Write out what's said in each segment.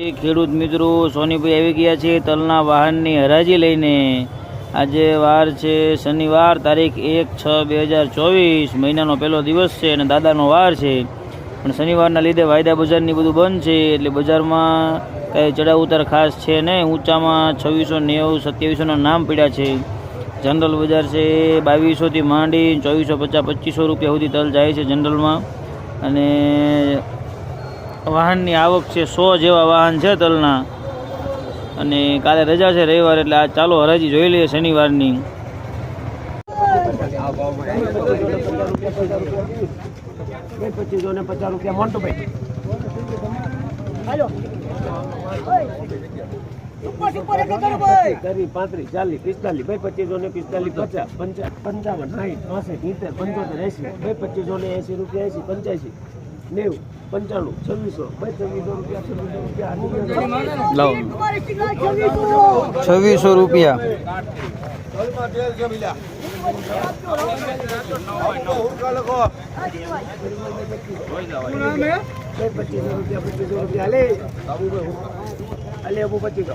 ખેડૂત મિત્રો સોનીભાઈ આવી ગયા છે તલના વાહનની હરાજી લઈને. આજે વાર છે શનિવાર, તારીખ એક છ બે હજાર ચોવીસ. મહિનાનો પહેલો દિવસ છે અને દાદાનો વાર છે. પણ શનિવારના લીધે વાયદા બજારની બધું બંધ છે, એટલે બજારમાં કાંઈ ચડાવ ઉતાર ખાસ છે નહીં. ઊંચામાં છવ્વીસો નેવું સત્યાવીસોના નામ પડ્યા છે. જનરલ બજાર છે બાવીસોથી માંડી, ચોવીસો પચાસ, પચીસો રૂપિયા સુધી તલ જાય છે જનરલમાં. અને વાહનની આવક છે સો જેવા વાહન છે તલના. અને કાલે રજા છે રવિવાર, એટલે આ ચાલો હરાજી જોઈ લઈએ શનિવારની. પચીસો ને પચાસ રૂપિયા મોન્ટુભાઈ કરી પાંત્રીસ ચાલીસ પિસ્તાલીસ ભાઈ પચીસો ને પિસ્તાલીસ પચાસ પંચા પંચાવન સાહીઠ પાસઠ સિત્તેર પંચોતેર એસી ભાઈ પચીસો ને એસી રૂપિયા એસી પંચ્યાસી નેવું પંચાણું છવ્વીસો ભાઈ છવ્વીસો રૂપિયા છવ્વીસો રૂપિયા. છવ્વીસો રૂપિયા. ભાઈ પચીસો રૂપિયા પચીસો રૂપિયા લે અલે અબુ પચીસો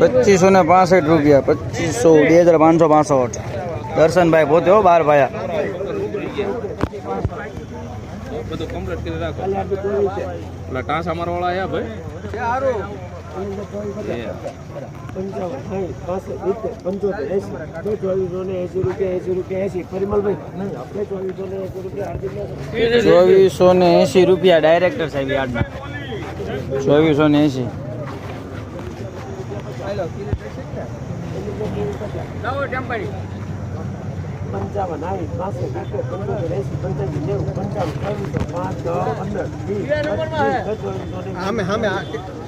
પચીસો ને પાસઠ રૂપિયા પચીસો બે હજાર પાંચસો પાસઠ દર્શનભાઈ પોતે હો બાર ભાયા બધું કમ્પ્લીટ કરી રાખો એટલે ટાંસા મારવાળા આયા ભાઈ પંચાવન સાઠ પાસઠ સિત્તેર પંચોતેર એસી બે ચોવીસો ને એસી રૂપિયા એસી રૂપિયા એસી પરિમલભાઈ બે ચોવીસો ને એસી રૂપિયા હાર્દિક ચોવીસો ને એંશી રૂપિયા ડાયરેક્ટર સાહેબ યાર્ડના ચોવીસો ને એંશી પંચાવન સાઠ પાસઠ સિત્તેર પંચોતેર એસી પંચ્યાસી નેવું પંચાવન છવ્વીસો પાંચ દસ પંદર વીસ પચીસ બે ચોવીસો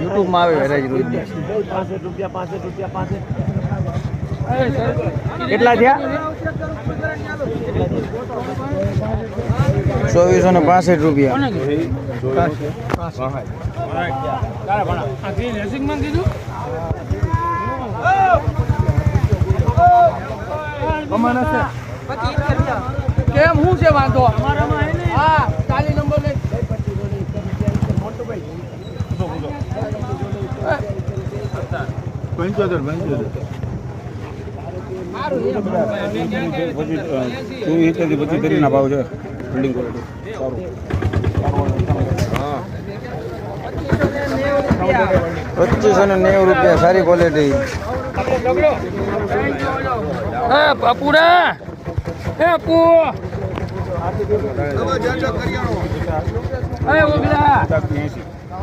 યુટ્યુબમાં આવે વેરાયટી રોજની. પાસઠ રૂપિયા પાસઠ રૂપિયા પાસઠ. કેટલા થયા? ચોવીસો ને પાસઠ રૂપિયા. કેમ? હું છે વાંધો? હા ચાલી નંબર લે પંચોતેર પંચોતેર પછી તેરીના ભાવ છે બિલ્ડિંગ ક્વોલિટી સારું પચીસો ને નેવું રૂપિયા સારી ક્વોલિટી હે પુ હે ઓગલા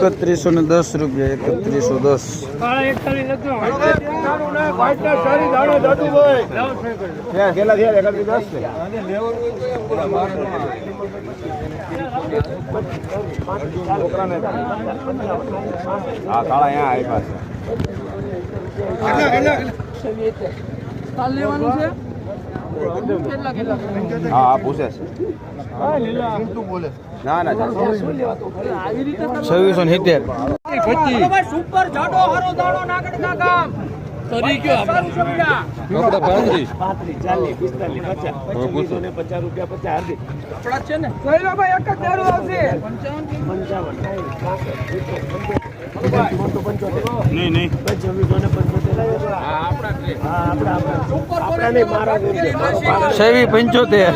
એકત્રીસો ને દસ રૂપિયા એકત્રીસો દસ. કાળા અહીંયા આવ્યા છે? હા હા પૂછે છે ના ના છવ્વીસો ને સિત્તેર સુપર જાડો હારો દાડો નાગડ ના કામ તરી ગયો પાંત્રીસ ચાલીસ પિસ્તાલીસ પચાસ પચીસો ને પચાસ રૂપિયા પચાસ હાર્દિક આપણા છે ને ભાઈ એક જ દાડો આવશે પંચાવન સાઠ, પાસઠ, સિત્તેર, પંચોતેર. નહીં નહીં આપણા, છવ્વી પંચોતેર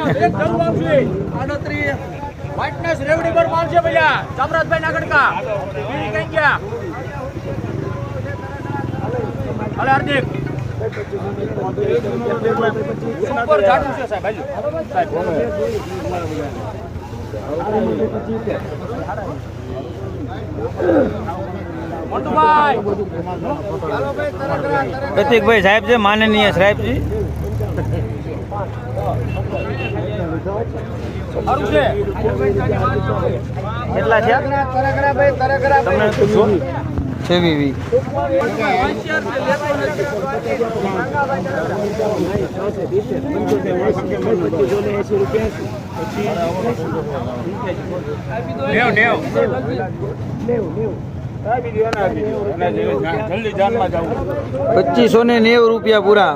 વ્હાઇટનેસ રેવડી પર માલ છે ભૈયા ચામરાજભાઈ નાગડકા બીજી કઈ ગયા હલે હાર્દિક સુપર જાડું છે સાહેબ હાલો. મોટુભાઈ પ્રતિકભાઈ સાહેબ છે માનનીય સાહેબજી. કેટલા છે પચીસો ને નેવું રૂપિયા પૂરા.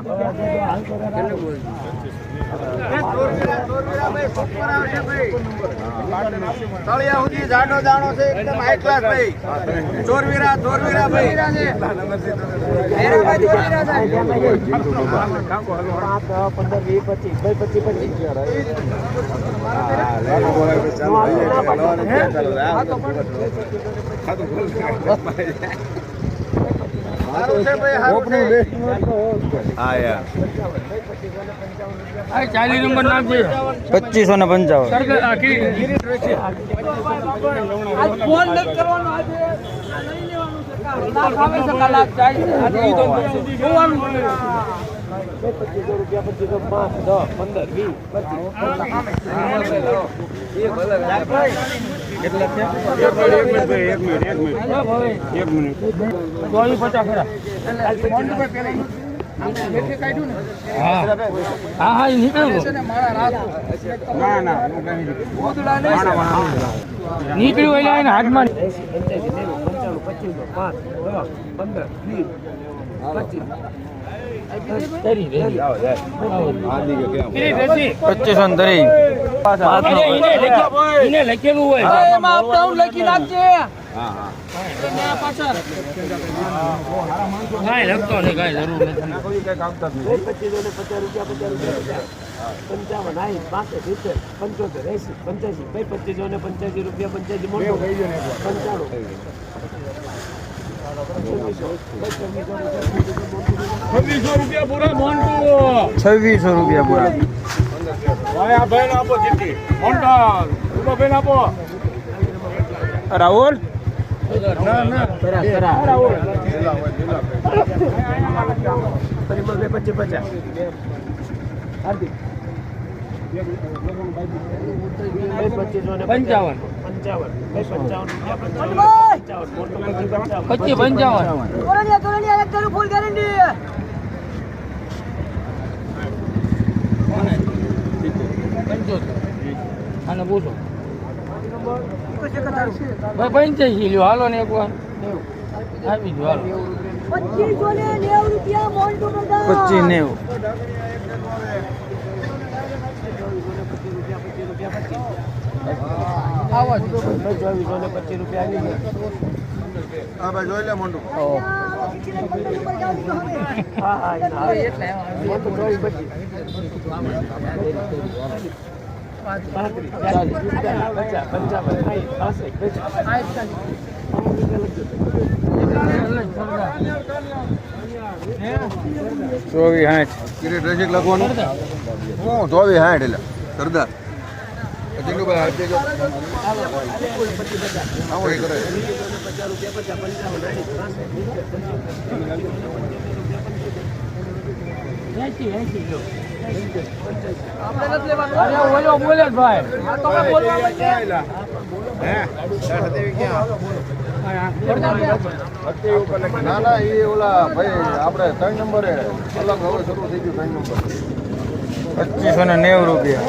તળિયા સુધી જાડો દાણો છે એકદમ હાઈ ક્લાસ ભાઈ. ચોરવીરા ચોરવીરા ભાઈ. પંદર વીસ પચીસ ભાઈ પચીસ પચીસ હા યાર ચાલીસ નંબર નામ છે પચીસો ને પંચાવન. ફોન નથી કરવાનો આજે આ લઈ લેવાનું છે. કલાક પાંચ દસ પંદર વીસ નીકળ્યું હાથમાં પંચાણું પચીસો પાંચ દસ પંદર વીસ પચીસ પચીસો ને લખેલું હોય લખી નાખજે રૂપિયા પચાસ રૂપિયા પંચાવન સાઠ પાસઠ સિત્તેર મોટું પંચાણું. છવ્વીસો ભાઈ રૂપિયા પૂરા મોન્ટુ છવ્વીસો રૂપિયા પૂરા. ભાઈ આ ભાઈને આપો ચીઠ્ઠી મોન્ટા ઊભા બેન આપો. રાહુલ? પરિમલ બે પચીસ પચાસ હાર્દિક ભાઈ ને પંચાવન. પંચાવન ભાઈ પંચાવન પંચાવન પચીસ અને પૂછો. ભાઈ પંચ્યાસી લ્યો. હાલો ને એકવાર. આવી આપી હાલો. પચીસ નેવું આવા જ ચોવીસો ને પચીસ રૂપિયા આવી ગયા હા ભાઈ જોઈ લે મોટું હા હા એ ના. મોટું ચોવીસ હાઠ કિરીટ રસિક લખવાનું? હું ચોવીસ સાઠ એટલે. સરદાર. ચિંટુભાઈ ના ના એ ઓલા ભાઈ આપણે ત્રણ નંબરે અલગ હવે શરૂ થઈ ગયું ત્રણ નંબર પચીસો ને નેવું રૂપિયા.